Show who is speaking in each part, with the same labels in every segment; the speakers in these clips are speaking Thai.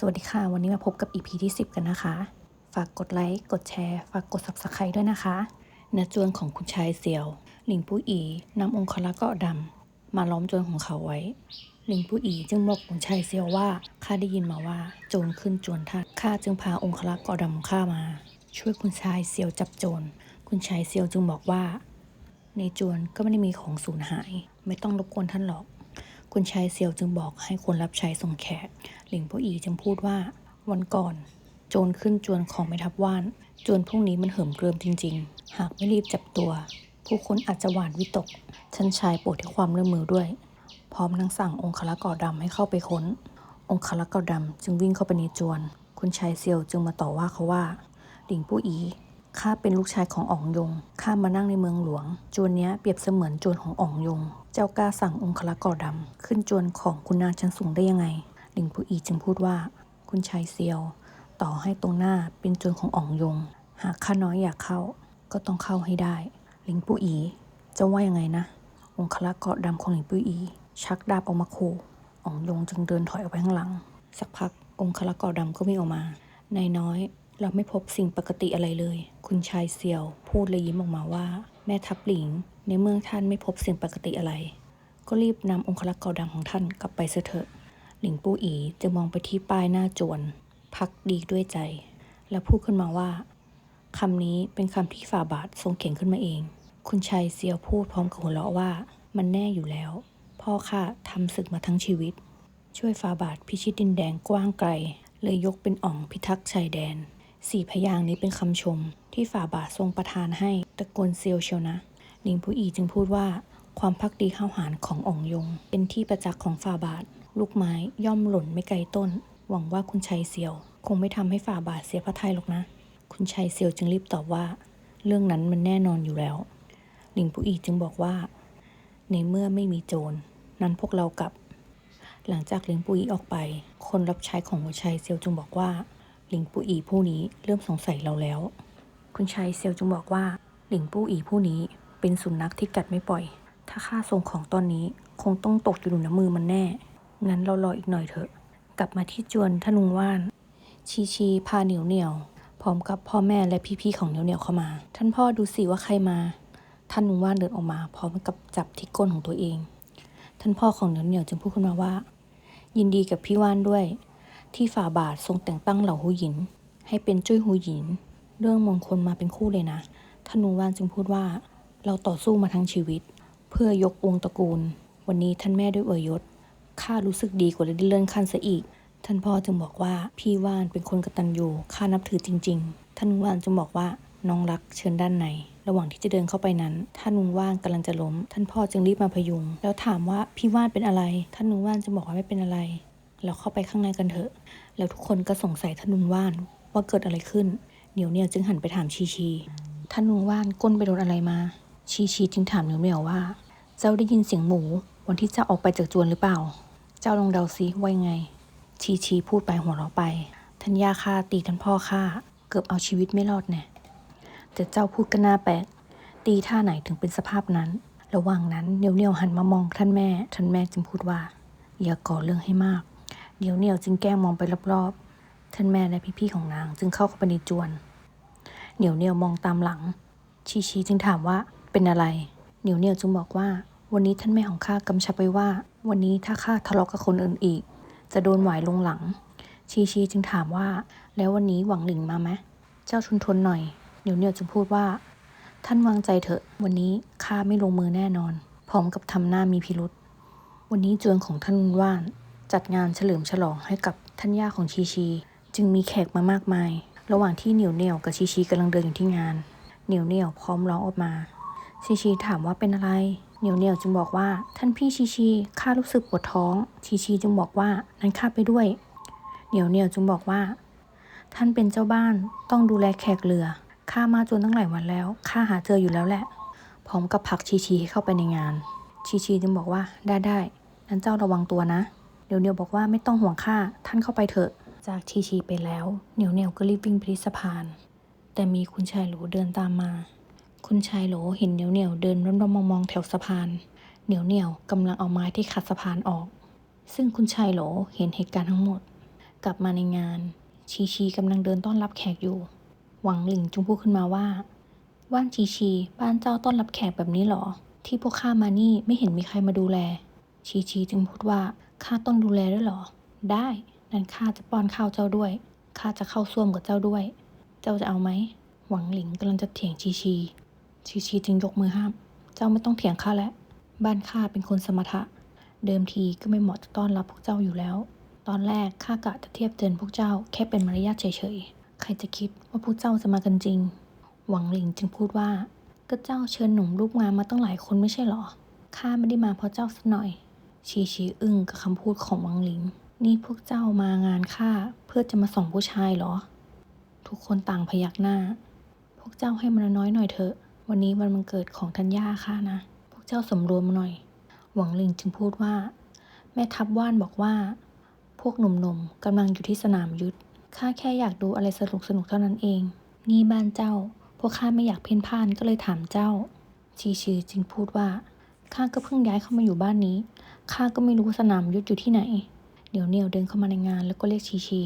Speaker 1: สวัสดีค่ะ วันนี้มาพบกับ EP ที่ 10 กันนะคะ ฝากกดไลค์ กดแชร์ ฝากกด Subscribe ด้วยนะคะณจวนของคุณชายเซียว หลิงปู้อีนำองคลักษ์เกาะดำมาล้อมจวนของเขาไว้ หลิงปู้อีจึงบอกคุณชายเซียวว่าข้าได้ยินมาว่าโจรขึ้นจวนท่านข้าจึงพาองคลักษ์เกาะดำข้ามา ช่วยคุณชายเซียวจับโจรคุณชายเซียวจึงบอกว่า ในจวนก็ไม่ได้มีของสูญหาย ไม่ต้องรบกวนท่านหรอก คุณชายเซียวจึงบอกให้คนรับใช้ส่งแขก หลิงโปอีจึงพูดว่า วันก่อน โจรขึ้นจวนของแม่ทัพว่าน จวนพวกนี้มันเหิมเกริมจริง ๆ หากไม่รีบจับตัว ผู้คนอาจจะหวาดวิตกท่านชายโปรดให้ความร่วมมือด้วย พร้อมทั้งสั่งองคลักษ์เกาะดำให้เข้าไปค้น องคลักษ์เกาะดำจึงวิ่งเข้าไปในจวน คุณชายเซียวจึงมาต่อว่าเขาว่า หลิงปูอี ข้าเป็นลูกชายของอ๋องยง ข้ามานั่งในเมืองหลวง จวนเนี้ยเปรียบเสมือนจวนของอ๋องยง เจ้ากล้าสั่งองคลักษ์ก่อดำ ขึ้นจวนของคุณนางชั้นสูงได้ยังไง หลิงผู้อีจึงพูดว่า คุณชายเซียว ต่อให้ตรงหน้าเป็นจวนของอ๋องยง หากข้าน้อยอยากเข้า ก็ต้องเข้าให้ได้ หลิงผู้อีจะว่ายังไงนะ องคลักษ์เกาะดำของหลิงปุยอี ชักดาบออกมาขู่อ๋องยงจึงเดินถอยออกไปข้างหลัง สักพักองคลักษ์เกาะดำก็วิ่งออกมานายน้อย เราไม่พบสิ่งปกติอะไรเลย คุณชายเซียว พูดเลยยิ้มออกมาว่า แม่ทัพหลิง ในเมืองท่านไม่พบสิ่งปกติอะไร ก็รีบนำองคลักษ์เกาดำของท่านกลับไปเสเถอะ หลิงปู้อีจะมองไปที่ป้ายหน้าจวน พักดีด้วยใจ แล้วพูดขึ้นมาว่าคำนี้เป็นคำที่ฝ่าบาททรงเขียนขึ้นมาเอง คุณชายเซียวพูดพร้อมกับหัวเราะว่า มันแน่อยู่แล้ว พ่อข้าทำศึกมาทั้งชีวิต ช่วยฟาบาทพิชิตดินแดงกว้างไกล เลยยกเป็นอ่องพิทักษ์ชายแดน สี่พยางนี้เป็นคำชมที่ฝ่าบาททรงประทานให้ตระกูลเซียวเชียวนะหลิงผู้อีจึงพูดว่า ความพักดีข้าวหารขององยง เป็นที่ประจักษ์ของฝ่าบาท ลูกไม้ย่อมหล่นไม่ไกลต้น หวังว่าคุณชัยเซียว คงไม่ทำให้ฝ่าบาทเสียพระทัยหรอกนะ คุณชัยเซียวจึงรีบตอบว่า เรื่องนั้นมันแน่นอนอยู่แล้วหลิงผู้อีจึงบอกว่า ในเมื่อไม่มีโจรนั้นพวกเรากลับ หลังจากหลิงปุยออกไป คนรับใช้ของหัวชัยเซียวจึงบอกว่า หลิงปูอีผู้นี้เริ่มสงสัยเราแล้ว คุณชัยเซียวจึงบอกว่า หลิงปูอีผู้นี้เป็นสุนัขที่กัดไม่ปล่อย ถ้าข้าส่งของตอนนี้คงต้องตกอยู่ในน้ำมือมันแน่ งั้นเรารออีกหน่อยเถอะ กลับมาที่จวนทนุงว่าน ชีชีพาเหนียวเหนียวพร้อมกับพ่อแม่และพี่ๆของเหนียวเหนียวเข้ามา ท่านพ่อดูสิว่าใครมา ท่านนุงว่านเดินออกมา พร้อมกับจับที่ก้นของตัวเอง ท่านพ่อของเหนียวเหนียวจึงพูดขึ้นมาว่า ยินดีกับพี่ว่านด้วย ที่ฝ่าบาททรงแต่งตั้งเหล่าหูหยิน ให้เป็นจุ้ยหูหยิน เรื่องมงคลมาเป็นคู่เลยนะท่านนุว่านจึงพูดว่า เราต่อสู้มาทั้งชีวิต เพื่อยกวงตระกูล วันนี้ท่านแม่ด้วยเอ่ยยศข้ารู้สึกดีกว่าได้เลื่อนขั้นซะอีก ท่านพ่อจึงบอกว่าพี่ว่านเป็นคนกตัญญูข้านับถือจริง ๆ ท่านว่านจึงบอกว่าน้องรักเชิญด้านใน ระหว่างที่จะเดินเข้าไปนั้น ท่านนุว่านกำลังจะล้ม ท่านพ่อจึงรีบมาพยุง แล้วถามว่าพี่ว่านเป็นอะไร ท่านนุว่านจึงบอกว่าไม่เป็นอะไร เราเข้าไปข้างในกันเถอะ แล้วทุกคนก็สงสัยท่านนุนว่านว่าเกิดอะไรขึ้น เหนียวเหนียวจึงหันไปถามชีชีท่านนุนว่านก้นไปโดนอะไรมา ชีชีจึงถามเหนียวเหนียวว่า เจ้าได้ยินเสียงหมูวันที่เจ้าออกไปจากจวนหรือเปล่า เจ้าลองเดาซิว่ายังไง ชีชีพูดไปหัวเราะไปท่านย่าข้าตีท่านพ่อข้าเกือบเอาชีวิตไม่รอดแน่แต่เจ้าพูดก็น่าแปลกตีท่าไหนถึงเป็นสภาพนั้น ระหว่างนั้นเหนียวเหนียวหันมามองท่านแม่ ท่านแม่จึงพูดว่า อย่าก่อเรื่องให้มาก เดี๋ยวเหนียวจึงแกล้งมองไปรอบๆ ท่านแม่และพี่ๆของนางจึงเข้าเข้าไปในจวน เหนียวเหนียวมองตามหลัง ชีชีจึงถามว่าเป็นอะไร เหนียวเหนียวจึงบอกว่า วันนี้ท่านแม่ของข้ากำชับไว้ว่า วันนี้ถ้าข้าทะเลาะกับคนอื่นอีก จะโดนหวายลงหลัง ชีชีจึงถามว่า แล้ววันนี้หวังหลิงมาไหมเจ้าชุนทนหน่อย เหนียวเหนียวจึงพูดว่า ท่านวางใจเถอะ วันนี้ข้าไม่ลงมือแน่นอน พร้อมกับทำหน้ามีพิรุษ วันนี้จวนของท่านว่าน จัดงานเฉลิมฉลองให้กับท่านย่าของชีชี จึงมีแขกมามากมาย ระหว่างที่เหนียวเหนียวกับชีชีกำลังเดินอยู่ที่งาน เหนียวเหนียวพร้อมร้องออกมา ชีชีถามว่าเป็นอะไร เหนียวเหนียวจึงบอกว่าท่านพี่ชีชีข้ารู้สึกปวดท้อง ชีชีจึงบอกว่านั้นข้าไปด้วย เหนียวเหนียวจึงบอกว่า ท่านเป็นเจ้าบ้านต้องดูแลแขกเรือข้ามาจนตั้งหลายวันแล้วข้าหาเจออยู่แล้วแหละ พร้อมกับผลักชีชีให้เข้าไปในงาน ชีชีจึงบอกว่าได้ได้นั้นเจ้าระวังตัวนะ เดี๋ยวเนียวบอกว่าไม่ต้องห่วงข้าท่านเข้าไปเถอะ จากชีชีไปแล้ว เหนียวเหนียวก็รีบวิ่งไปที่สะพาน แต่มีคุณชายหลเดินตามมา คุณชายหลเห็นเหนียวเหนียวเดินร่อมๆมองๆแถวสะพาน เหนียวเหนียวกำลังเอาไม้ที่ขัดสะพานออก ซึ่งคุณชายหลเห็นเหตุการณ์ทั้งหมด กลับมาในงาน ชีชีกำลังเดินต้อนรับแขกอยู่ หวังหลิงจึงพูดขึ้นมาว่าว่านชีชีบ้านเจ้าต้อนรับแขกแบบนี้หรอ ที่พวกข้ามานี่ไม่เห็นมีใครมาดูแล ชีชีจึงพูดว่า ข้าต้องดูแลด้วยหรอ ได้นั้นข้าจะป้อนข้าวเจ้าด้วย ข้าจะเข้าซ่วมกับเจ้าด้วย เจ้าจะเอาไหม หวังหลิงกำลังจะเถียงชีชี ชีชีจึงยกมือห้าม เจ้าไม่ต้องเถียงข้าแล้ว บ้านข้าเป็นคนสมถะ เดิมทีก็ไม่เหมาะจะต้อนรับพวกเจ้าอยู่แล้ว ตอนแรกข้ากะจะเทียบเทินพวกเจ้าแค่เป็นมารยาทเฉยๆ ใครจะคิดว่าพวกเจ้าจะมากันจริง หวังหลิงจึงพูดว่า ก็เจ้าเชิญหนุ่มลูกงานมาตั้งหลายคนไม่ใช่หรอ ข้าไม่ได้มาเพราะเจ้าสักหน่อย ชีชีอึ้งกับคำพูดของวังหลิง นี่พวกเจ้ามางานข้าเพื่อจะมาส่องผู้ชายเหรอ ทุกคนต่างพยักหน้า พวกเจ้าให้มันน้อยหน่อยเถอะ วันนี้วันมันเกิดของธัญญาข้านะ พวกเจ้าสำรวมหน่อย หวังหลิงจึงพูดว่า แม่ทัพว่านบอกว่า พวกหนุ่มๆกำลังอยู่ที่สนามยุทธข้าแค่อยากดูอะไรสนุกๆเท่านั้นเอง นี่บ้านเจ้า พวกข้าไม่อยากเพ่นพ่านก็เลยถามเจ้า ชีชือจึงพูดว่า ข้าก็เพิ่งย้ายเข้ามาอยู่บ้านนี้ ข้าก็ไม่รู้ว่าสนามยุทธอยู่ที่ไหน เดี๋ยวเนียวเดินเข้ามาในงานแล้วก็เรียกชีชี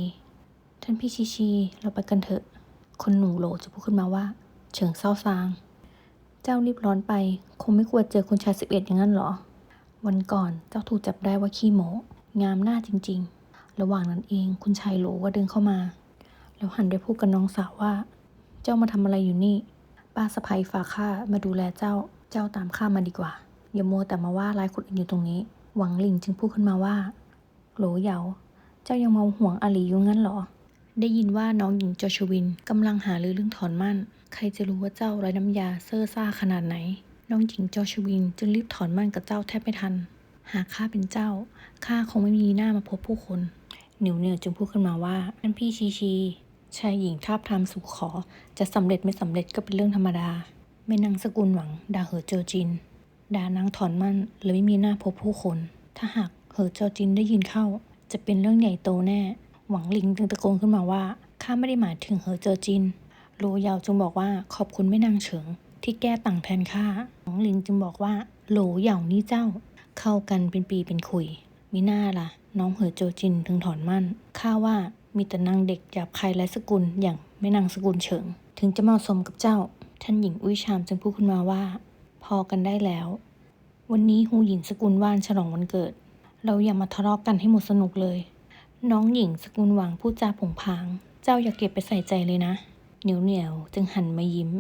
Speaker 1: ท่านพี่ชีชี เราไปกันเถอะ คนหนูโหลจะพูดขึ้นมาว่า เฉิงเศร้าซาง เจ้ารีบร้อนไป คงไม่ควรเจอคุณชายสิบเอ็ดอย่างนั้นหรอ วันก่อนเจ้าถูกจับได้ว่าขี้โมงามหน้าจริง ๆ ระหว่างนั้นเองคุณชายโหลก็เดินเข้ามา แล้วหันไปพูดกับน้องสาวว่า เจ้ามาทำอะไรอยู่นี่ ป้าสะพ้ยฝากข้ามาดูแลเจ้า เจ้าตามข้ามาดีกว่า อย่ามัวแต่มาว่าร้ายคนอื่นอยู่ตรงนี้ หวังหลิงจึงพูดขึ้นมาว่า โหลเหยา เจ้ายังเมาห่วงอาหลีอยู่งั้นเหรอ ได้ยินว่าน้องหญิงจอชวินกำลังหารือเรื่องถอนมั่น ใครจะรู้ว่าเจ้าไร้น้ำยาเซ่อซ่าขนาดไหน น้องหญิงจอชวินจึงรีบถอนมั่นกับเจ้าแทบไม่ทัน หากข้าเป็นเจ้า ข้าคงไม่มีหน้ามาพบผู้คน หนิวเหนียวจึงพูดขึ้นมาว่าท่นพี่ชีชีชายหญิงทาบทามสู่ขอ จะสำเร็จไม่สำเร็จก็เป็นเรื่องธรรมดาไม่นางสกุลหวัง ดาเหอเจอจิน ด่านางถอนมั่นเลยไม่มีหน้าพบผู้คน ถ้าหากเหอเจอจินได้ยินเข้า จะเป็นเรื่องใหญ่โตแน่ หวังหลิงจึงตะโกนขึ้นมาว่าข้าไม่ได้หมายถึงเหอเจอจินโลยาวจึงบอกว่าขอบคุณแม่นางเฉิง ที่แก้ต่างแทนข้าหวังหลิงจึงบอกว่าโหลเหย่านี่เจ้า เข้ากันเป็นปีเป็นขุย มีหน้าล่ะ น้องเหอโจจินถึงถอนมั่นข้าว่ามีแต่นางเด็กหยาบคายไร้สกุลอย่างแม่นางสกุลเฉิง ถึงจะเหมาะสมกับเจ้า ท่านหญิงอุ้ยชามจึงพูดขึ้นมาว่า อกันได้แล้ว วันนี้ฮูหญินสกุลว่านฉลองวันเกิด เราอย่ามาทะเลาะกันให้หมดสนุกเลย น้องหญิงสกุลหวังพูดจาผงผาง เจ้าอย่าเก็บไปใส่ใจเลยนะ เหนียวเหนียวจึงหันมายิ้ม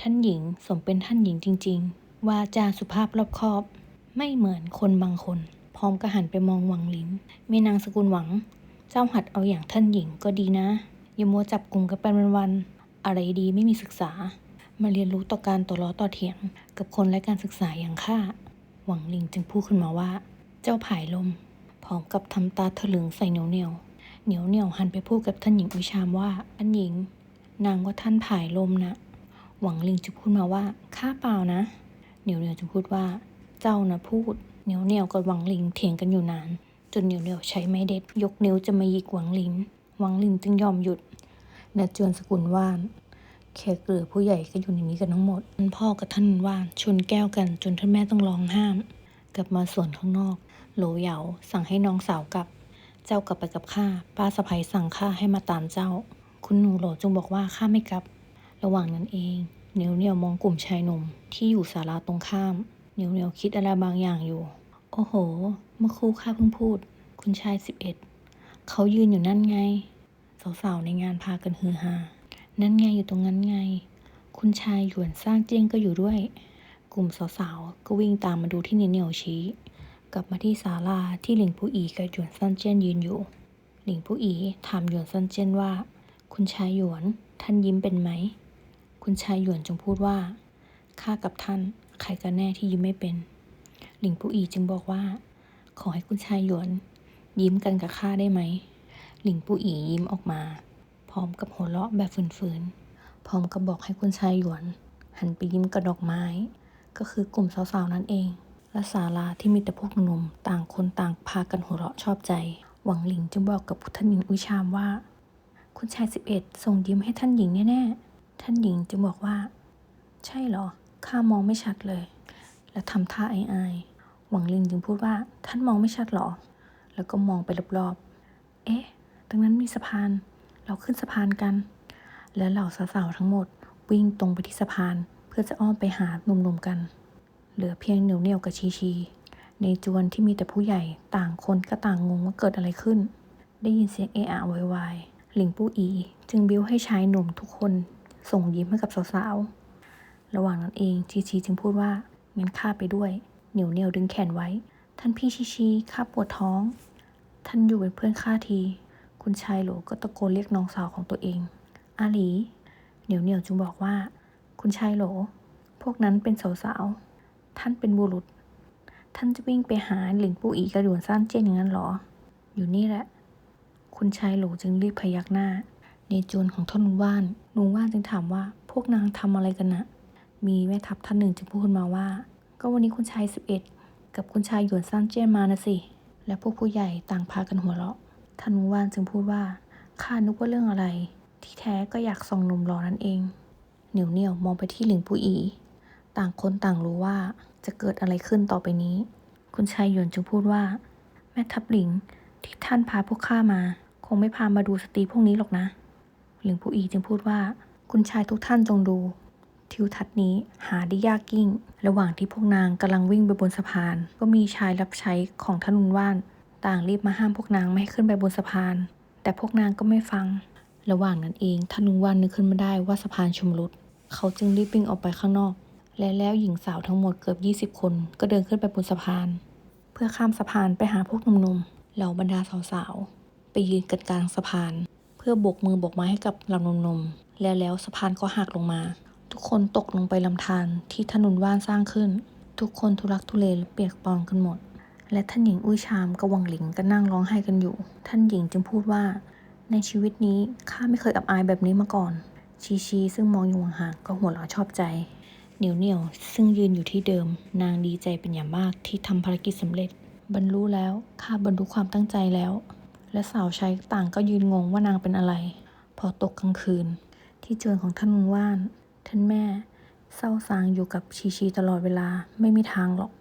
Speaker 1: ท่านหญิงสมเป็นท่านหญิงจริง ๆ ว่าจาสุภาพรอบคอบ ไม่เหมือนคนบางคน พร้อมก็หันไปมองหวังลินแม่นางสกุลหวัง เจ้าหัดเอาอย่างท่านหญิงก็ดีนะอย่ามัวจับกลุ่มกันเป็นวันๆอะไรดีไม่มีศึกษา มาเรียนรู้ต่อการต่อล้อต่อเถียง กับคนและการศึกษาอย่างข้า หวังลิงจึงพูดขึ้นมาว่า เจ้าผายลม พร้อมกับทำตาถลึงใส่เหนียวเหนียวเหนียวเหนียวหันไปพูดกับท่านหญิงวิชามว่าท่านหญิง นางว่าท่านผายลมนะหวังลิงจะพูดมาว่าข้าเปล่านะ เหนียวเหนียวจะพูดว่า เจ้านะพูด เหนียวเหนียวกับหวังลิงเถียงกันอยู่นาน จนเหนียวเหนียวใช้ไม้เด็ด ยกนิ้วจะมาหยิกหวังลิงหวังลิงจึงยอมหยุดนาจวนสกุลว่าน แขกเรือผู้ใหญ่ก็อยู่ในนี้กันทั้งหมดท่านพ่อกับท่านว่านชนแก้วกันจนท่านแม่ต้องร้องห้าม กลับมาสวนข้างนอก โหลเหยาสั่งให้น้องสาวกลับ เจ้ากลับไปกับข้าป้าสะพ้ยสั่งข้าให้มาตามเจ้า คุณหนูโหลจงบอกว่าข้าไม่กลับ ระหว่างนั้นเองเหนียวเหนียวมองกลุ่มชายหนุ่มที่อยู่ศาลาตรงข้ามเหนียวเหนียวคิดอะไรบางอย่างอยู่ โอ้โห เมื่อครู่ข้าเพิ่งพูด คุณชายสิบเอ็ดเขายืนอยู่นั่นไงสาวๆในงานพากันฮือฮา นั่นไงอยู่ตรงนั้นไง คุณชายหยวนสร้างเจี้ยงก็อยู่ด้วย กลุ่มสาวๆ ก็วิ่งตามมาดูที่เหนียวเหนียวชี้ กลับมาที่ศาลาที่หลิงผู้อีกับหยวนซันเจี้ยนยืนอยู่ หลิงผู้อีถามหยวนซันเจี้ยนว่า คุณชายหยวนท่านยิ้มเป็นไหม คุณชายหยวนจึงพูดว่า ข้ากับท่านใครกันแน่ที่ยิ้มไม่เป็น หลิงผู้อีจึงบอกว่า ขอให้คุณชายหยวน ยิ้มกันกับข้าได้ไหม หลิงผู้อียิ้มออกมา พร้อมกับหัวเราะแบบฝืนๆ พร้อมกับบอกให้คุณชายหยวน หันไปยิ้มกับดอกไม้ ก็คือกลุ่มสาวๆ นั่นเอง และศาลาที่มีแต่พวกหนุ่มๆต่างคนต่างพากันหัวเราะชอบใจ หวังหลิงจึงบอกกับท่านหญิงอุชามว่า คุณชายสิบเอ็ดส่งยิ้มให้ท่านหญิงแน่ๆ ท่านหญิงจึงบอกว่า ใช่เหรอ ข้ามองไม่ชัดเลย และทำท่าอายๆ หวังลิงจึงพูดว่าท่านมองไม่ชัดหรอ แล้วก็มองไปรอบๆ เอ๊ะ ตรงนั้นมีสะพาน เราขึ้นสะพานกัน และเหล่าสาวๆทั้งหมดวิ่งตรงไปที่สะพาน เพื่อจะอ้อมไปหาหนุ่มๆกัน เหลือเพียงเหนียวเหนียวกับชีชี ในจวนที่มีแต่ผู้ใหญ่ต่างคนก็ต่างงงว่าเกิดอะไรขึ้น ได้ยินเสียงเอะอะโวยวายหลิงปู้อี จึงบิ้วให้ชายหนุ่มทุกคนส่งยิ้มให้กับสาวๆ ระหว่างนั้นเองชีชีจึงพูดว่างั้นข้าไปด้วย เหนียวเหนียวดึงแขนไว้ ท่านพี่ชีชีข้าปวดท้อง ท่านอยู่เป็นเพื่อนข้าที คุณชายโหลก็ตะโกนเรียกน้องสาวของตัวเอง อาหลี เหนียวเหนียวจึงบอกว่า คุณชายโหล พวกนั้นเป็นสาวๆ ท่านเป็นบุรุษ ท่านจะวิ่งไปหาหลินปูอีกระดวนซ่านเจี้ยนอย่างนั้นหรอ อยู่นี่แหละ คุณชายโหลจึงรีบพยักหน้า ในจวนของท่านลุงว่าน ลุงว่านจึงถามว่า พวกนางทำอะไรกันนะมีแม่ทัพท่านหนึ่งจึงพูดขึ้นมาว่า ก็วันนี้คุณชายสิบเอ็ดกับคุณชายหยวนซ่านเจี้ยนมานะสิ และพวกผู้ใหญ่ต่างพากันหัวเราะ ท่านลุวานจึงพูดว่าข้านึกว่าเรื่องอะไร ที่แท้ก็อยากส่องหนุ่มหล่อนั่นเอง เหนียวเหนียวมองไปที่หลิงปูอี ต่างคนต่างรู้ว่าจะเกิดอะไรขึ้นต่อไปนี้ คุณชายหยวนจึงพูดว่า แม่ทัพหลิงที่ท่านพาพวกข้ามา คงไม่พามาดูสตรีพวกนี้หรอกนะ หลิงปูอีจึงพูดว่า คุณชายทุกท่านจงดู ทิวทัศน์นี้หาได้ยากยิ่ง ระหว่างที่พวกนางกำลังวิ่งไปบนสะพาน ก็มีชายรับใช้ของท่านลุนว่าน ต่างรีบมาห้ามพวกนางไม่ให้ขึ้นไปบนสะพาน แต่พวกนางก็ไม่ฟัง ระหว่างนั้นเองท่านลุนว่านนึกขึ้นมาได้ว่าสะพานชมรุดเขาจึงรีบวิ่งออกไปข้างนอก และแล้วหญิงสาวทั้งหมดเกือบ 20 คน ก็เดินขึ้นไปบนสะพาน เพื่อข้ามสะพานไปหาพวกหนุ่มๆเหล่าบรรดาสาวๆไปยืนกันกลางสะพาน เพื่อโบกมือโบกไม้ให้กับเหล่าหนุ่มๆแล้วแล้วสะพานก็หักลงมา ทุกคนตกลงไปลำธารที่ถนนว่านสร้างขึ้น ทุกคนทุลักทุเลเปียกปอนกันหมด และท่านหญิงอุ้ยชามกับวังหลิงก็นั่งร้องไห้กันอยู่ ท่านหญิงจึงพูดว่า ในชีวิตนี้ข้าไม่เคยอับอายแบบนี้มาก่อน ชีชีซึ่งมองอยู่ห่างๆก็หัวเราะชอบใจ เหนียวเหนียวซึ่งยืนอยู่ที่เดิม นางดีใจเป็นอย่างมากที่ทำภารกิจสำเร็จ บรรลุแล้วข้าบรรลุความตั้งใจแล้ว และสาวใช้ต่างก็ยืนงงว่านางเป็นอะไร พอตกกลางคืน ที่เจวนของท่านลุงว่าน ท่านแม่ เศร้าซางอยู่กับชีชีตลอดเวลาไม่มีทางหรอก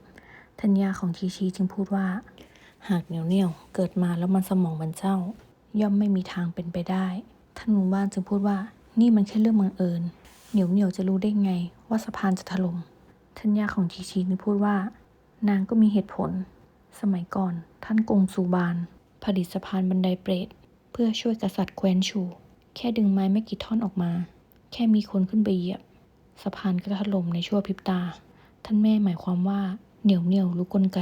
Speaker 1: ทัญญาของชีชีจึงพูดว่า หากเหนียวเหนียวเกิดมาแล้วมันสมองมันเจ้า ย่อมไม่มีทางเป็นไปได้ ท่านลุงว่านจึงพูดว่า นี่มันแค่เรื่องบังเอิญ เหนียวเหนียวจะรู้ได้ไงว่าสะพานจะถล่มทัญญาของชีชีจึงพูดว่า นางก็มีเหตุผล สมัยก่อน ท่านกงซูบาน ผลิตสะพานบันไดเปรตเพื่อช่วยกษัตริย์แคว้นชู แค่ดึงไม้ไม่กี่ท่อนออกมา แค่มีคนขึ้นไปเหยียบ สะพานก็ถล่มในชั่วพริบตา ท่านแม่หมายความว่า เหนียวเหนียวรู้กลไก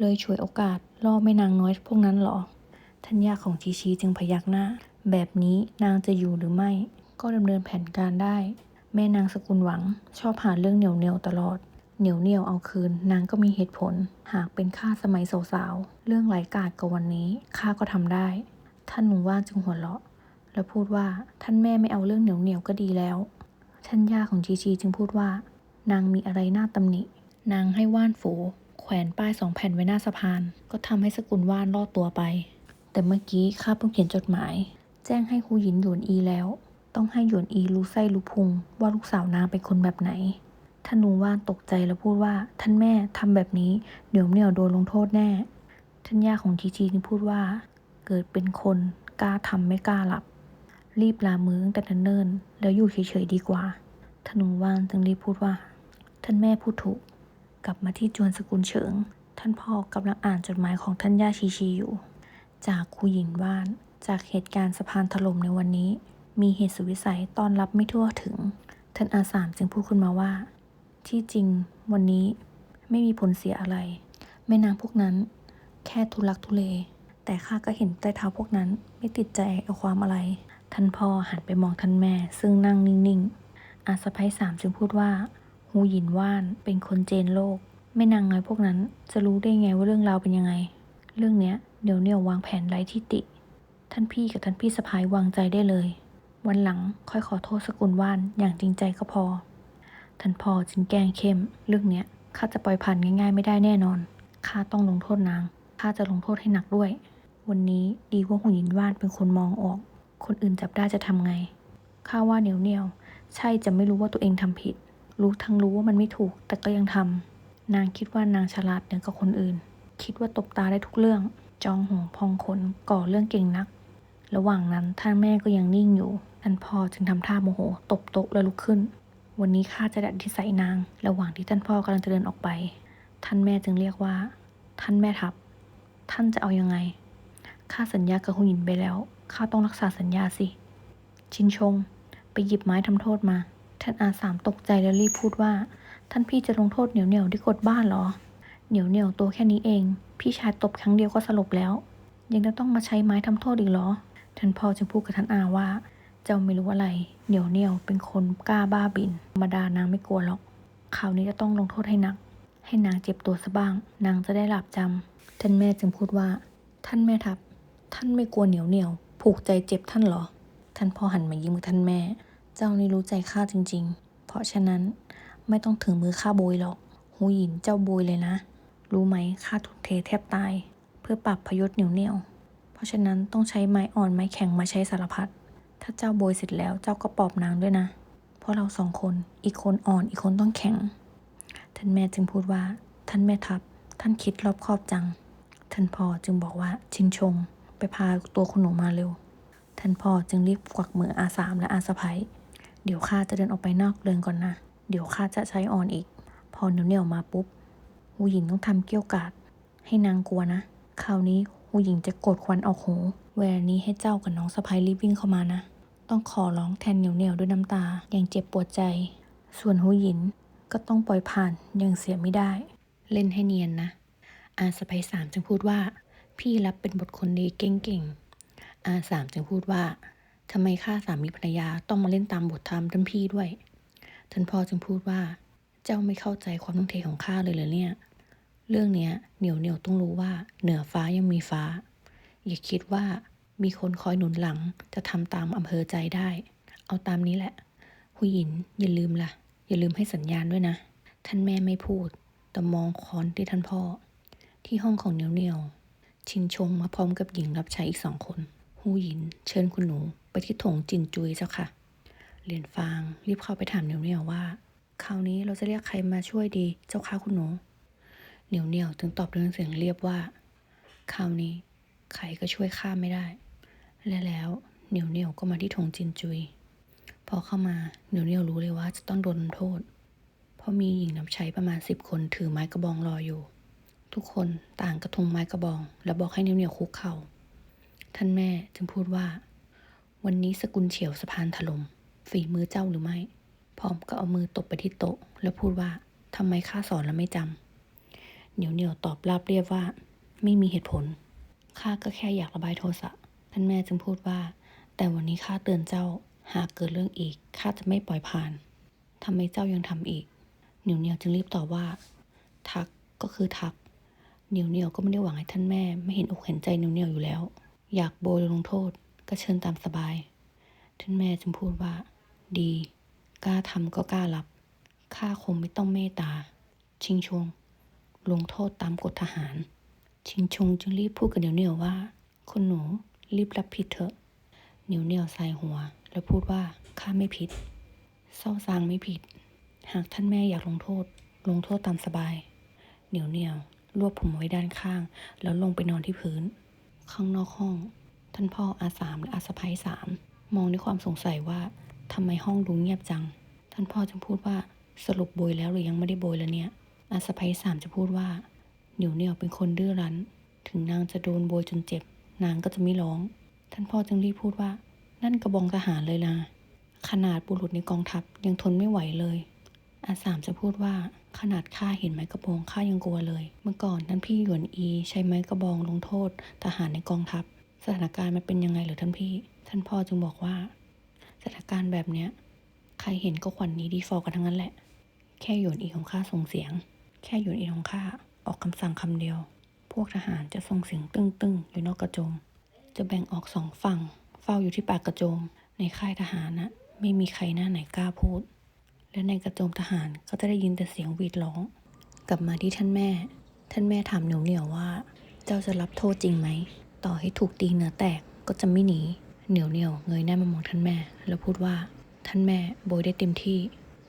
Speaker 1: เลยฉวยโอกาสล่อแม่นางน้อยพวกนั้นเหรอทัญญาของชีชีจึงพยักหน้า แบบนี้นางจะอยู่หรือไม่ ก็ดำเนินแผนการได้ แม่นางสกุลหวัง ชอบหาเรื่องเหนียวเหนียวตลอด เหนียวเหนียวเอาคืน นางก็มีเหตุผล หากเป็นข้าสมัยสาวๆเรื่องไร้กาดกับวันนี้ข้าก็ทำได้ ท่านหนุ่มว่าจึงหัวเราะ แล้วพูดว่าท่านแม่ไม่เอาเรื่องเหนียวเหนียวก็ดีแล้วทัญญาของชีชีจึงพูดว่า นางมีอะไรน่าตำหนิ นางให้ว่านฝู แขวนป้ายสองแผ่นไว้หน้าสะพาน ก็ทำให้สกุลว่านรอดตัวไป แต่เมื่อกี้ข้าเพิ่งเขียนจดหมาย แจ้งให้ฮูหยินหยวนอีแล้ว ต้องให้หยวนอีรู้ไส้รู้พุง ว่าลูกสาวนางเป็นคนแบบไหนท่านลุงว่านตกใจแล้วพูดว่า ท่านแม่ทำแบบนี้ เดี๋ยวเหนียวโดนลงโทษแน่ ท่านย่าของชีชีจึงพูดว่า เกิดเป็นคนกล้าทำไม่กล้าหลับ รีบลามือตั้งแต่เนิ่นๆแล้วอยู่เฉยๆดีกว่าท่านลุงว่านจึงรีบพูดว่า ท่านแม่พูดถูก กลับมาที่จวนสกุลเฉิง ท่านพ่อกำลังอ่านจดหมายของท่านย่าชีชีอยู่ จากครูหญิงว่าน จากเหตุการณ์สะพานถล่มในวันนี้ มีเหตุสุดวิสัยต้อนรับไม่ทั่วถึง ท่านอาสามจึงพูดขึ้นมาว่า ที่จริงวันนี้ไม่มีผลเสียอะไรแม่นางพวกนั้น แค่ทุลักทุเล แต่ข้าก็เห็นใต้เท้าพวกนั้นไม่ติดใจเอาความอะไร ท่านพ่อหันไปมองท่านแม่ซึ่งนั่งนิ่งๆอาสะพ้ยสามจึงพูดว่า หูหยินว่านเป็นคนเจนโลก ไม่นางน้อยพวกนั้นจะรู้ได้ไงว่าเรื่องราวเป็นยังไง เรื่องเนี้ยเดี๋ยวเนี่ยววางแผนไร้ที่ติ ท่านพี่กับท่านพี่สะพ้ายวางใจได้เลย วันหลังค่อยขอโทษสกุลว่านอย่างจริงใจก็พอ ท่านพ่อจึงแกล้งเข้ม เรื่องเนี้ยข้าจะปล่อยผ่านง่ายๆไม่ได้แน่นอนข้าต้องลงโทษนางข้าจะลงโทษให้หนักด้วย วันนี้ดีว่าหูหยินว่านเป็นคนมองออก คนอื่นจับได้จะทำไงข้าว่าเหนียวเหนียวใช่จะไม่รู้ว่าตัวเองทำผิด รู้ทั้งรู้ว่ามันไม่ถูก แต่ก็ยังทำนางคิดว่านางฉลาดเหนือกว่าคนอื่น คิดว่าตบตาได้ทุกเรื่อง จองหงพองขนก่อเรื่องเก่งนัก ระหว่างนั้นท่านแม่ก็ยังนิ่งอยู่ท่านพ่อจึงทำท่าโมโห ตบโต๊ะแล้วลุกขึ้น วันนี้ข้าจะดัดนิสัยนาง ระหว่างที่ท่านพ่อกำลังจะเดินออกไป ท่านแม่จึงเรียกว่า ท่านแม่ทัพ ท่านจะเอายังไง ข้าสัญญากับหุ่นหยินไปแล้ว ข้าต้องรักษาสัญญาสิ ชินชง ไปหยิบไม้ทำโทษมา ท่านอาสามตกใจแล้วรีบพูดว่า ท่านพี่จะลงโทษเหนียวเหนียวๆด้กฎบ้านเหรอ เหนียวเหนียวตัวแค่นี้เอง พี่ชายตบครั้งเดียวก็สลบแล้ว ยังจะต้องมาใช้ไม้ทำโทษอีกเหรอ ท่านพ่อจึงพูดกับท่านอาว่า เจ้าไม่รู้อะไร เหนียวเหนียวเป็นคนกล้าบ้าบิน ธรรมดานางไม่กลัวหรอก คราวนี้จะต้องลงโทษให้หนัก ให้นางเจ็บตัวซะบ้าง นางจะได้หลับจำท่านแม่จึงพูดว่า ท่านแม่ทัพท่านไม่กลัวเหนียวเหนียว ผูกใจเจ็บท่านเหรอ ท่านพ่อหันมายิ้มกับท่านแม่ เจ้านี่รู้ใจข้าจริง ๆ เพราะฉะนั้นไม่ต้องถึงมือข้าโบยหรอก หูหยินเจ้าโบยเลยนะ รู้ไหมข้าถูกเทแทบตาย เพื่อปรับพยศเหนียวเหนียว เพราะฉะนั้นต้องใช้ไม้อ่อนไม้แข็งมาใช้สารพัด ถ้าเจ้าโบยเสร็จแล้วเจ้าก็ปอบนางด้วยนะ เพราะเราสองคนอีกคนอ่อนอีกคนต้องแข็ง ท่านแม่จึงพูดว่า ท่านแม่ทัพ ท่านคิดรอบคอบจัง ท่านพ่อจึงบอกว่าชินชง ไปพาตัวคุณหนูมาเร็ว ท่านพ่อจึงรีบกวักมืออาสามและอาสะพ้ย เดี๋ยวข้าจะเดินออกไปนอกเรือนก่อนนะ เดี๋ยวข้าจะใช้อ่อนอีก พอเหนียวเหนียวๆมาปุ๊บหูหญิงต้องทำเกี้ยวกาดให้นางกลัวนะ คราวนี้หูหญิงจะกดควันออกหู เวลานี้ให้เจ้ากับน้องสะพ้ยรีบวิ่งเข้ามานะ ต้องขอร้องแทนเหนียวเหนียวๆด้วยน้ำตา อย่างเจ็บปวดใจ ส่วนหูหญินก็ต้องปล่อยผ่านย่างเสียไม่ได้ เล่นให้เนียนนะ อาสะพ้ยสามจึงพูดว่า พี่รับเป็นบทคนดีเก่งๆอาสามจึงพูดว่า ทำไมข้าสามีภรรยาต้องมาเล่นตามบทธรรมท่านพี่ด้วย ท่านพ่อจึงพูดว่า เจ้าไม่เข้าใจความทุ่มเทของข้าเลยเหรอเนี่ย เรื่องเนี้ยเหนียวเหนียวต้องรู้ว่า เหนือฟ้ายังมีฟ้า อย่าคิดว่ามีคนคอยหนุนหลังจะทำตามอำเภอใจได้ เอาตามนี้แหละหุยหยินอย่าลืมล่ะ อย่าลืมให้สัญญาณด้วยนะ ท่านแม่ไม่พูด แต่มองค้อนที่ท่านพ่อ ที่ห้องของเหนียวเหนียวชินชงมาพร้อมกับหญิงรับใช้อีกสองคน หูหยิน เชิญคุณหนูไปที่ถงจินจุยเจ้าค่ะ เหรียญฟางรีบเข้าไปถามเหนียวเหนียวว่า คราวนี้เราจะเรียกใครมาช่วยดีเจ้าค่ะคุณหนูเหนียวเหนียวถึงตอบด้วยเสียงเรียบว่า คราวนี้ใครก็ช่วยข้าไม่ได้ และแล้วเหนียวเหนียวก็มาที่ถงจินจุย พอเข้ามาเหนียวเหนียวรู้เลยว่าจะต้องโดนลงโทษ เพราะมีหญิงนับใช้ประมาณสิบคนถือไม้กระบองรออยู่ ทุกคนต่างกระทงไม้กระบอง แล้วบอกให้เหนียวเหนียวคุกเข่า ท่านแม่จึงพูดว่า วันนี้สกุลเฉียวสะพานถล่มฝีมือเจ้าหรือไม่ พร้อมก็เอามือตบไปที่โต๊ะ แล้วพูดว่าทำไมข้าสอนแล้วไม่จำเหนียวเหนียวตอบราบเรียบว่า ไม่มีเหตุผลข้าก็แค่อยากระบายโทสะท่านแม่จึงพูดว่า แต่วันนี้ข้าเตือนเจ้าหากเกิดเรื่องอีกข้าจะไม่ปล่อยผ่านทำไมเจ้ายังทำอีกเหนียวเหนียวจึงรีบตอบว่า ทักก็คือทักเหนียวเหนียวก็ไม่ได้หวังให้ท่านแม่ ไม่เห็นอกเห็นใจเหนียวเหนียวอยู่แล้ว อยากโบยลงโทษ ก็เชิญตามสบาย ท่านแม่จึงพูดว่า ดี กล้าทำก็กล้ารับ ข้าคงไม่ต้องเมตตา ชิงชง ลงโทษตามกฎทหาร ชิงชงจึงรีบพูดกับเหนียวเหนียวว่า คุณหนูรีบรับผิดเถอะ เหนียวเหนียวใส่หัว แล้วพูดว่าข้าไม่ผิด เศร้าซางไม่ผิด หากท่านแม่อยากลงโทษ ลงโทษตามสบาย เหนียวเหนียวรวบผมไว้ด้านข้าง แล้วลงไปนอนที่พื้น ข้างนอกห้อง ท่านพ่ออาสามและอาสะพ้ยสามมองด้วยความสงสัยว่าทำไมห้องดูเงียบจัง ท่านพ่อจึงพูดว่าสรุปโบยแล้วหรือยังไม่ได้โบยแล้วเนี่ย อาสะพ้ยสามจะพูดว่าเหนียวเหนียวเป็นคนดื้อรั้น ถึงนางจะโดนโบยจนเจ็บ นางก็จะไม่ร้อง ท่านพ่อจึงรีบพูดว่า นั่นกระบองทหารเลยนะขนาดบุรุษในกองทัพยังทนไม่ไหวเลย อาสามจะพูดว่า ขนาดข้าเห็นไม้กระบองข้ายังกลัวเลย เมื่อก่อนท่านพี่หยวนอี ใช้ไม้กระบองลงโทษทหารในกองทัพ สถานการณ์มันเป็นยังไงหรือท่านพี่ ท่านพ่อจึงบอกว่า สถานการณ์แบบเนี้ย ใครเห็นก็ขวัญนนี้ดีฟอกันทั้งนั้นแหละ แค่หยวนอีของข้าส่งเสียง แค่หยวนอีของข้าออกคำสั่งคำเดียว พวกทหารจะส่งเสียงตึ้งๆอยู่นอกกระโจม จะแบ่งออกสองฝั่ง เฝ้าอยู่ที่ปากกระโจม ในค่ายทหารนะไม่มีใครหน้าไหนกล้าพูด และในกระโจมทหารก็จะได้ยินแต่เสียงหวีดร้อง กลับมาที่ท่านแม่ ท่านแม่ถามเหนียวเหนียวว่า เจ้าจะรับโทษจริงไหม ต่อให้ถูกตีเนื้อแตกก็จะไม่หนี เหนียวเหนียวเงยหน้ามามองท่านแม่ แล้วพูดว่า ท่านแม่โบยได้เต็มที่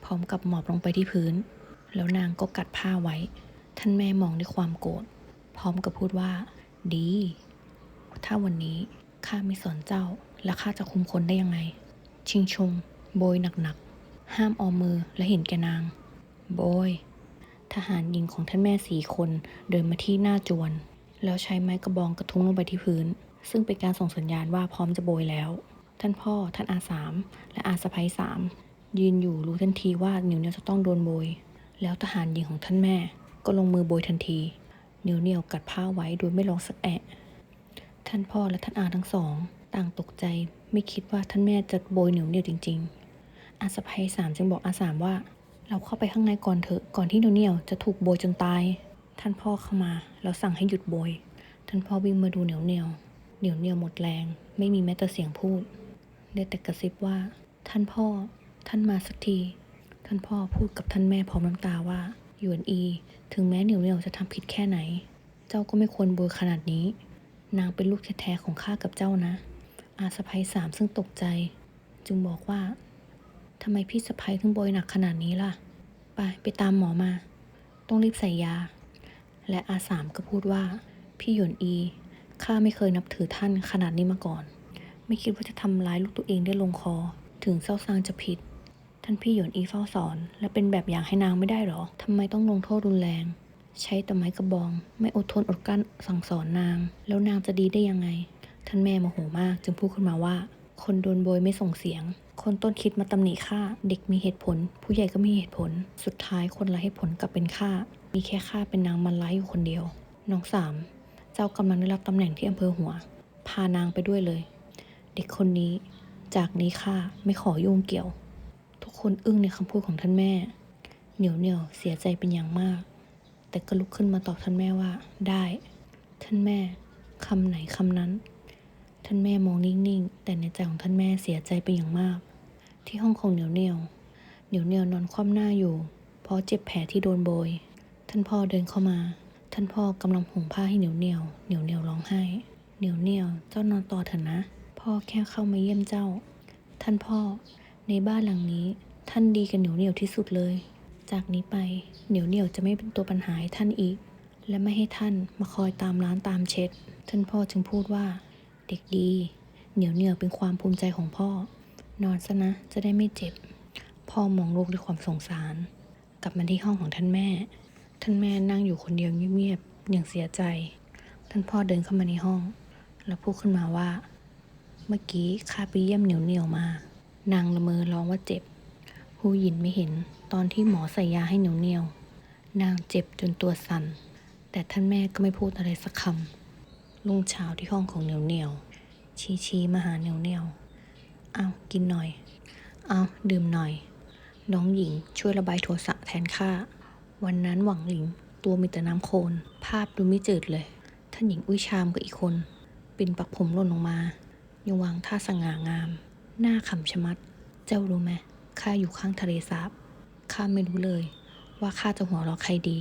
Speaker 1: พร้อมกับหมอบลงไปที่พื้น แล้วนางก็กัดผ้าไว้ ท่านแม่มองด้วยความโกรธ พร้อมกับพูดว่า ดี ถ้าวันนี้ข้าไม่สอนเจ้า และข้าจะคุมคนได้ยังไง ชิงชง โบยหนัก ห้ามออมมือและเห็นแกนาง โบย ทหารหญิงของท่านแม่สี่คนเดินมาที่หน้าจวน แล้วใช้ไม้กระบองกระทุ้งลงไปที่พื้น ซึ่งเป็นการส่งสัญญาณว่าพร้อมจะโบยแล้ว ท่านพ่อท่านอาสามและอาสะพ้ยสามยืนอยู่รู้ทันทีว่าเหนียวเหนียวจะต้องโดนโบย แล้วทหารหญิงของท่านแม่ ก็ลงมือโบยทันทีเหนียวเหนียวกัดผ้าไว้โดยไม่ลองสักแอะท่านพ่อและท่านอาทั้งสอง ต่างตกใจไม่คิดว่าท่านแม่จะโบยเหนียวเหนียวจริง ๆ อาสะพ้ยสามจึงบอกอาสามว่า เราเข้าไปข้างในก่อนเถอะก่อนที่เหนียวเหนียวจะถูกโบยจนตาย ท่านพ่อเข้ามาแล้วสั่งให้หยุดโบย ท่านพ่อวิ่งมาดูเหนียวเหนียวเหนียวเหนียวหมดแรง ไม่มีแม้แต่เสียงพูดได้แต่กระซิบว่า ท่านพ่อ ท่านมาสักที ท่านพ่อพูดกับท่านแม่พร้อมน้ำตาว่าหยวนอี ถึงแม้เหนียวเหนียวจะทำผิดแค่ไหน เจ้าก็ไม่ควรโบยขนาดนี้ นางเป็นลูกแท้ๆของข้ากับเจ้านะ อาสะพ้ยสามซึ่งตกใจ จึงบอกว่า ทำไมพี่สะพ้ยถึงโบยหนักขนาดนี้ล่ะ ไปไปตามหมอมา ต้องรีบใส่ยา และอาสามก็พูดว่า พี่หยวนอี ข้าไม่เคยนับถือท่านขนาดนี้มาก่อน ไม่คิดว่าจะทำร้ายลูกตัวเองได้ลงคอ ถึงเศร้าซางจะผิด ท่านพี่หยวนอีเฝ้าสอน และเป็นแบบอย่างให้นางไม่ได้หรอทำไมต้องลงโทษรุนแรง ใช้แต่ไม้กระบอง ไม่อดทนอดกลั้นสั่งสอนนาง แล้วนางจะดีได้ยังไง ท่านแม่โมโหมากจึงพูดขึ้นมาว่า คนโดนโบยไม่ส่งเสียง คนต้นคิดมาตำหนิข้าเด็กมีเหตุผล ผู้ใหญ่ก็มีเหตุผล สุดท้ายคนละเหตุผลกลับเป็นข้ามีแค่ข้าเป็นนางมันร้ายอยู่คนเดียว น้องสามเจ้ากำลังได้รับตำแหน่งที่อำเภอหัว พานางไปด้วยเลย เด็กคนนี้ จากนี้ข้าไม่ขอยุ่งเกี่ยว ทุกคนอึ้งในคำพูดของท่านแม่ เหนียวเหนียวเสียใจเป็นอย่างมาก แต่ก็ลุกขึ้นมาตอบท่านแม่ว่า ได้ ท่านแม่คำไหนคำนั้น ท่านแม่มองนิ่งๆ แต่ในใจของท่านแม่เสียใจเป็นอย่างมาก ที่ห้องของเหนียวเหนียว เหนียวเหนียวนอนคว่ำหน้าอยู่ เพราะเจ็บแผลที่โดนโบย ท่านพ่อเดินเข้ามา ท่านพ่อกำลังห่มผ้าให้เหนียวเหนียว เหนียวเหนียวร้องไห้ เหนียวเหนียวเจ้านอนต่อเถอะนะ พ่อแค่เข้ามาเยี่ยมเจ้า ท่านพ่อ ในบ้านหลังนี้ ท่านดีกับเหนียวเหนียวที่สุดเลย จากนี้ไปเหนียวเหนียวจะไม่เป็นตัวปัญหาให้ท่านอีก และไม่ให้ท่านมาคอยตามร้านตามเช็ด ท่านพ่อจึงพูดว่า เด็กดี เหนียวเหนียวเป็นความภูมิใจของพ่อ นอนซะนะ จะได้ไม่เจ็บ พ่อมองลูกด้วยความสงสาร กลับมาที่ห้องของท่านแม่ ท่านแม่นั่งอยู่คนเดียวเงียบๆอย่างเสียใจ ท่านพ่อเดินเข้ามาในห้อง แล้วพูดขึ้นมาว่า เมื่อกี้ข้าไปเยี่ยมเหนียวเหนียวมา นางละเมอร้องว่าเจ็บ ผู้หญินไม่เห็นตอนที่หมอใส่ยาให้เหนียวเหนียวนางเจ็บจนตัวสั่นแต่ท่านแม่ก็ไม่พูดอะไรสักคำ รุ่งเช้าที่ห้องของเหนียวเหนียวชี้ชี้มาหาเหนียวเหนียวเอากินหน่อย เอาดื่มหน่อย น้องหญิงช่วยระบายโทสะแทนข้า วันนั้นหวังหลิงตัวมีแต่น้ำโคลนภาพดูไม่จืดเลย ท่านหญิงอุ้ยชามกับอีกคนปิ่นปักผมหล่นลงมายังวางท่าสง่างาม หน้าขำชะมัด เจ้ารู้ไหมข้าอยู่ข้างทะเลสาบข้าไม่รู้เลย ว่าข้าจะหัวเราะใครดี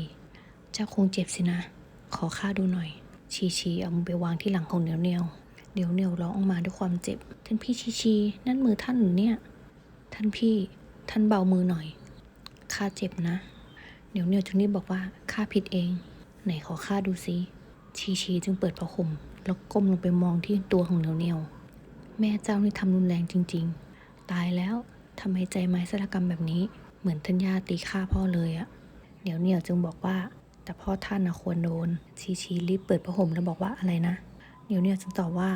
Speaker 1: เจ้าคงเจ็บสินะ ขอข้าดูหน่อย ชีชีเอามือไปวางที่หลังของเหนียวเหนียวเหนียวเหนียวร้องออกมาด้วยความเจ็บ ท่านพี่ชีชีนั่นมือท่านหรือเนี่ย ท่านพี่ท่านเบามือหน่อยข้าเจ็บนะเหนียวเหนียวจึงรีบบอกว่าข้าผิดเอง ไหนขอข้าดูซิชีชีจึงเปิดผ้าห่มแล้วก้มลงไปมองที่ตัวของเหนียวเหนียวแม่เจ้านี่ทำรุนแรงจริง ๆ ตายแล้วทำไมใจไม้สารกรรมแบบนี้ เหมือนท่านย่าตีฆ่าพ่อเลยอะเหนียวเหนียวจึงบอกว่า แต่พ่อท่านนะควรโดน ชีชีรีบเปิดผ้าห่มแล้วบอกว่าอะไรนะเหนียวเหนียวจึงตอบว่า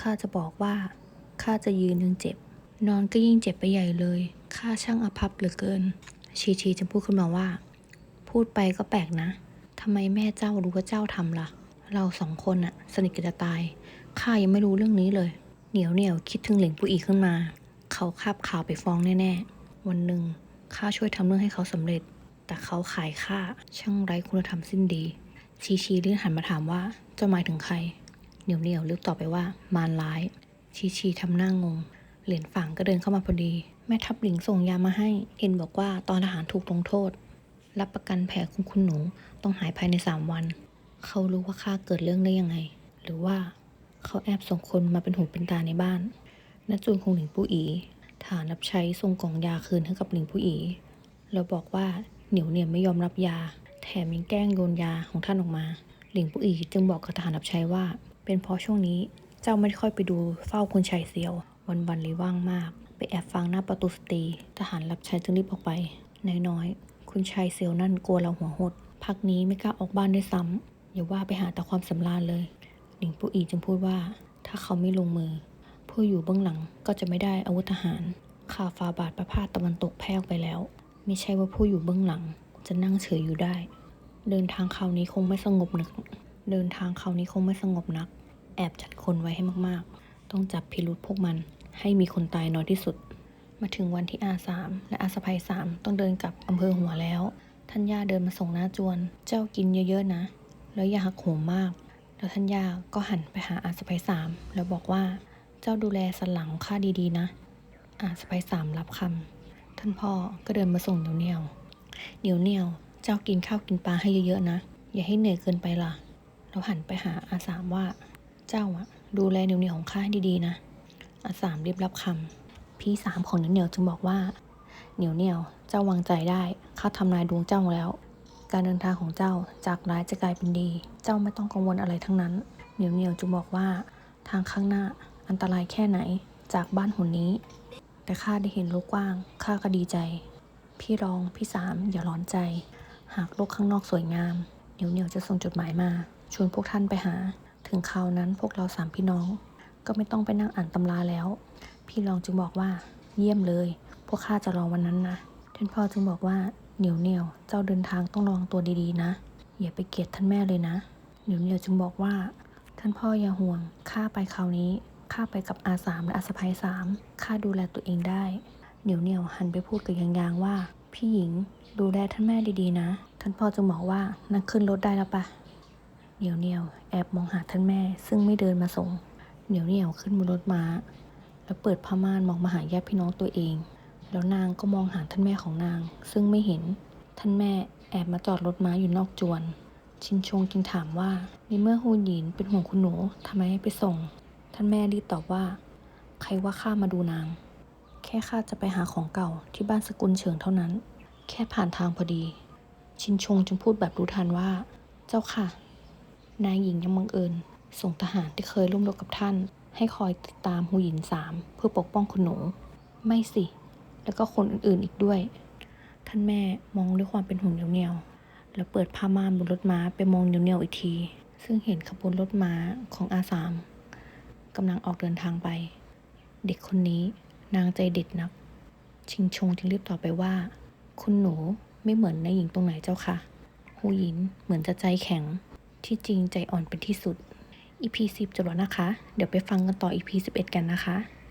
Speaker 1: ข้าจะบอกว่า ข้าจะยืนยังเจ็บ นอนก็ยิ่งเจ็บไปใหญ่เลย ข้าช่างอภัพเหลือเกิน ชีชีจึงพูดขึ้นมาว่า พูดไปก็แปลกนะทำไมแม่เจ้ารู้ว่าเจ้าทำล่ะ เราสองคนอะสนิทกันจะตาย ข้ายังไม่รู้เรื่องนี้เลย เหนียวเหนียวคิดถึงหลิงปุอีขึ้นมา เขาคาบข่าวไปฟ้องแน่ๆ วันหนึ่งข้าช่วยทำเรื่องให้เขาสำเร็จ แต่เขาขายข้าช่างไร้คุณธรรมสิ้นดี ชีชีเลื่อนหันมาถามว่าเจ้าหมายถึงใคร เหนียวเหนียวรีบตอบไปว่ามารร้าย ชีชีทำหน้างง เหรียญฝางก็เดินเข้ามาพอดี แม่ทัพหลิงส่งยามาให้ เอ็นบอกว่าตอนทหารถูกลงโทษ รับประกันแผลของคุณหนูต้องหายภายในสามวัน เขารู้ว่าข้าเกิดเรื่องได้ยังไง หรือว่าเขาแอบส่งคนมาเป็นหูเป็นตาในบ้านณจูนคงหลิงผู้อี ฐานรับใช้ส่งกล่องยาคืนให้กับหลิงผู้อี แล้วบอกว่า เหนียวเนี่ยไม่ยอมรับยา แถมยังแกล้งโยนยาของท่านออกมา หลิงผู้อีจึงบอกกับทหารรับใช้ว่า เป็นเพราะช่วงนี้เจ้าไม่ค่อยไปดูเฝ้าคุณชายเซียว วันวันเลยว่างมาก ไปแอบฟังหน้าประตูสตรีทหารรับใช้จึงรีบออกไปน้อยๆคุณชายเซียวนั่นกลัวเราหัวหดพักนี้ไม่กล้าออกบ้านด้วยซ้ำอย่าว่าไปหาแต่ความสำราญเลย หลิงปูอีจึงพูดว่า ถ้าเขาไม่ลงมือ ผู้อยู่เบื้องหลังก็จะไม่ได้อาวุธทหารข่าวฟาบาทประพาสตะวันตกแพร่ไปแล้ว ไม่ใช่ว่าผู้อยู่เบื้องหลัง จะนั่งเฉยอยู่ได้ เดินทางคราวนี้คงไม่สงบนัก เดินทางคราวนี้คงไม่สงบนัก แอบจัดคนไว้ให้มากๆ ต้องจับพิรุธพวกมัน ให้มีคนตายน้อยที่สุด มาถึงวันที่อาสามและอาสะพายสามต้องเดินกลับอำเภอหัวแล้วท่านย่าเดินมาส่งหน้าจวน เจ้ากินเยอะๆนะ แล้วอย่าหักโหมมาก แล้วท่านย่าก็หันไปหาอาสะพายสามแล้วบอกว่า เจ้าดูแลสันหลังข้าดีๆนะ อาสะพายสามรับคำ ท่านพ่อก็เดินมาส่งเหนียวเหนียวเหนียวเหนียวเจ้ากินข้าวกินปลาให้เยอะๆนะ อย่าให้เหนื่อยเกินไปล่ะแล้วหันไปหาอาสามว่า เจ้าอะดูแลเหนียวเหนียวของข้าให้ดีๆนะ อาสามรีบรับคำพี่สามของเหนียวเหนียวจึงบอกว่า เหนียวเหนียวเจ้าวางใจได้ข้าทำนายดวงเจ้าแล้ว การเดินทางของเจ้าจากร้ายจะกลายเป็นดี เจ้าไม่ต้องกังวลอะไรทั้งนั้น เหนียวเหนียวจึงบอกว่า ทางข้างหน้าอันตรายแค่ไหนจากบ้านหุ่นนี้ แต่ข้าได้เห็นโลกกว้าง ข้าก็ดีใจ พี่รอง พี่สาม อย่าร้อนใจ หากโลกข้างนอกสวยงามเหนียวเหนียวจะส่งจดหมายมา ชวนพวกท่านไปหา ถึงคราวนั้นพวกเราสามพี่น้อง ก็ไม่ต้องไปนั่งอ่านตำราแล้ว พี่รองจึงบอกว่า เยี่ยมเลย พวกข้าจะรอวันนั้นนะท่านพ่อจึงบอกว่า เหนียวเหนียว เจ้าเดินทางต้องระวังตัวดีๆนะ อย่าไปเกลียดท่านแม่เลยนะ เหนียวเหนียวจึงบอกว่า ท่านพ่ออย่าห่วง ข้าไปคราวนี้ ข้าไปกับอาสามและอาสะพายสามข้าดูแลตัวเองได้ เหนียวเหนียวหันไปพูดกับยางยางว่า พี่หญิงดูแลท่านแม่ดีๆนะ ท่านพ่อจึงบอกว่านั่งขึ้นรถได้แล้วปะเหนียวเหนียวแอบมองหาท่านแม่ซึ่งไม่เดินมาส่ง เหนียวเหนียวขึ้นบนรถม้า แล้วเปิดผ้าม่านมองมาหาญาติพี่น้องตัวเอง แล้วนางก็มองหาท่านแม่ของนาง ซึ่งไม่เห็น ท่านแม่แอบมาจอดรถม้าอยู่นอกจวน ชินชงจึงถามว่าในเมื่อฮูหยินเป็นห่วงคุณหนูทำไมไม่ไปส่ง ท่านแม่รีบตอบว่า ใครว่าข้ามาดูนาง แค่ข้าจะไปหาของเก่าที่บ้านสกุลเฉิงเท่านั้น แค่ผ่านทางพอดี ชินชงจึงพูดแบบรู้ทันว่า เจ้าค่ะ นายหญิงยังบังเอิญ ส่งทหารที่เคยร่วมรบกับท่าน ให้คอยติดตามหูหยินสามเพื่อปกป้องคุณหนู ไม่สิ แล้วก็คนอื่นๆอีกด้วย ท่านแม่มองด้วยความเป็นห่วงเหนียวๆแล้วเปิดผ้าม่านบนรถม้าไปมองเหนียวๆอีกทีซึ่งเห็นขบวนรถม้าของอาสาม กำลังออกเดินทางไป เด็กคนนี้นางใจเด็ดนัก ชิงชงจึงรีบตอบไปว่า คุณหนูไม่เหมือนนายหญิงตรงไหนเจ้าค่ะหูหยินเหมือนจะใจแข็ง ที่จริงใจอ่อนเป็นที่สุด EP 10จบแล้วนะคะ เดี๋ยวไปฟังกันต่อ EP 11 กันนะคะ